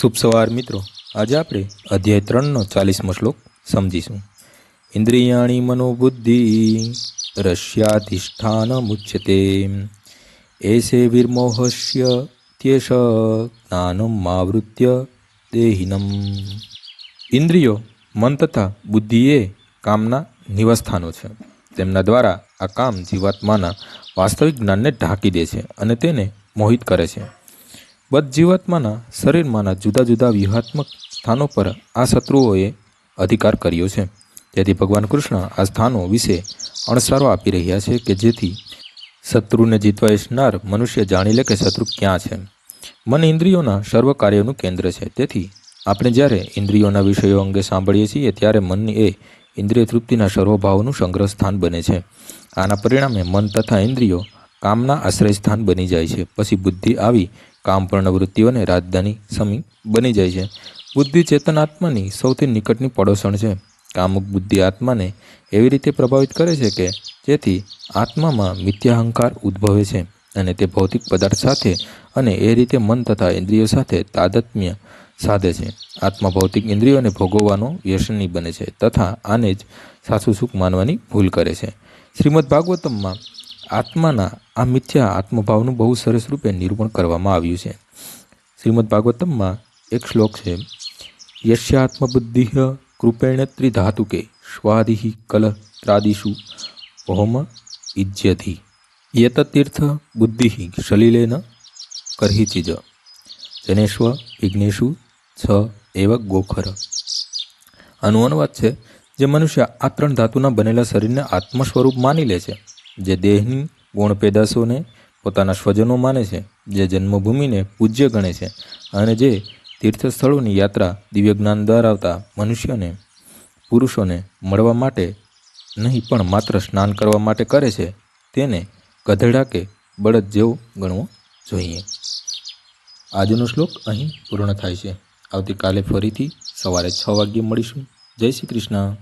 શુભ સવાર મિત્રો. આજે આપણે અધ્યાય ત્રણનો ચાલીસમો શ્લોક સમજીશું. ઇન્દ્રિયાણી મનોબુદ્ધિ રસ્યાધિષ્ઠાન મુચ્યતે. એસે વિર્મોહસ્ય ત્યેષ જ્ઞાનમ માવૃત્ય દેહિનમ. ઇન્દ્રિયો, મન તથા બુદ્ધિ એ કામના નિવાસસ્થાનો છે. તેમના દ્વારા આ કામ જીવાત્માના વાસ્તવિક જ્ઞાનને ઢાંકી દે છે અને તેને મોહિત કરે છે. બધ જીવાત્માના શરીરમાંના જુદા જુદા વ્યૂહાત્મક સ્થાનો પર આ શત્રુઓએ અધિકાર કર્યો છે. તેથી ભગવાન કૃષ્ણ આ સ્થાનો વિશે અણસારો આપી રહ્યા છે કે જેથી શત્રુને જીતવા ઇચ્છનાર મનુષ્ય જાણી લે કે શત્રુ ક્યાં છે. મન ઇન્દ્રિયોના સર્વ કાર્યોનું કેન્દ્ર છે. તેથી આપણે જ્યારે ઇન્દ્રિયોના વિષયો અંગે સાંભળીએ છીએ ત્યારે મનની એ ઇન્દ્રિય તૃપ્તિના સર્વભાવનું સંગ્રહ સ્થાન બને છે. આના પરિણામે મન તથા ઇન્દ્રિયો કામના આશ્રય સ્થાન બની જાય છે. પછી બુદ્ધિ આવી કામપૂર્ણ વૃત્તિઓને રાજધાની સમી બની જાય છે. બુદ્ધિ ચેતન આત્માની સૌથી નિકટની પડોસણ છે. કામુક બુદ્ધિ આત્માને એવી રીતે પ્રભાવિત કરે છે કે જેથી આત્મામાં મિથ્યાહંકાર ઉદ્ભવે છે અને તે ભૌતિક પદાર્થ સાથે અને એ રીતે મન તથા ઇન્દ્રિયો સાથે તાદત્મ્ય સાધે છે. આત્મા ભૌતિક ઇન્દ્રિયોને ભોગવવાનો વ્યસની બને છે તથા આને જ સાસુ સુખ માનવાની ભૂલ કરે છે. શ્રીમદ ભાગવતમમાં આત્માના, આ મિથ્યા આત્મભાવનું બહુ સરસ રૂપે નિરૂપણ કરવામાં આવ્યું છે. શ્રીમદ ભાગવતમમાં એક શ્લોક છે, યશ્યાત્મબુદ્ધિ કૃપેણ ત્રિધાતુકે સ્વાદિ કલ ત્રાદિષુ ઓમ ઇજ્યધિ યતતીર્થ બુદ્ધિ સલિલેન કરહી ચીજ. જનેશ્વ વિઘ્નેશુ છ એવ ગોખર. આનું અનુવાદ છે, જે મનુષ્ય આ ત્રણ ધાતુના બનેલા શરીરને આત્મ સ્વરૂપ માની લે છે. જે દેહની ગુણ પેદાશોને પોતાના સ્વજનો માને છે, જે જન્મભૂમિને પૂજ્ય ગણે છે અને જે તીર્થસ્થળોની યાત્રા દિવ્ય જ્ઞાન ધરાવતા મનુષ્યને, પુરુષોને મળવા માટે નહીં, પણ માત્ર સ્નાન કરવા માટે કરે છે, તેને ગધેડા કે બળદ જેવો ગણવો જોઈએ. આજનો શ્લોક અહીં પૂર્ણ થાય છે. આવતીકાલે ફરીથી સવારે છ વાગ્યે મળીશું. જય શ્રી કૃષ્ણ.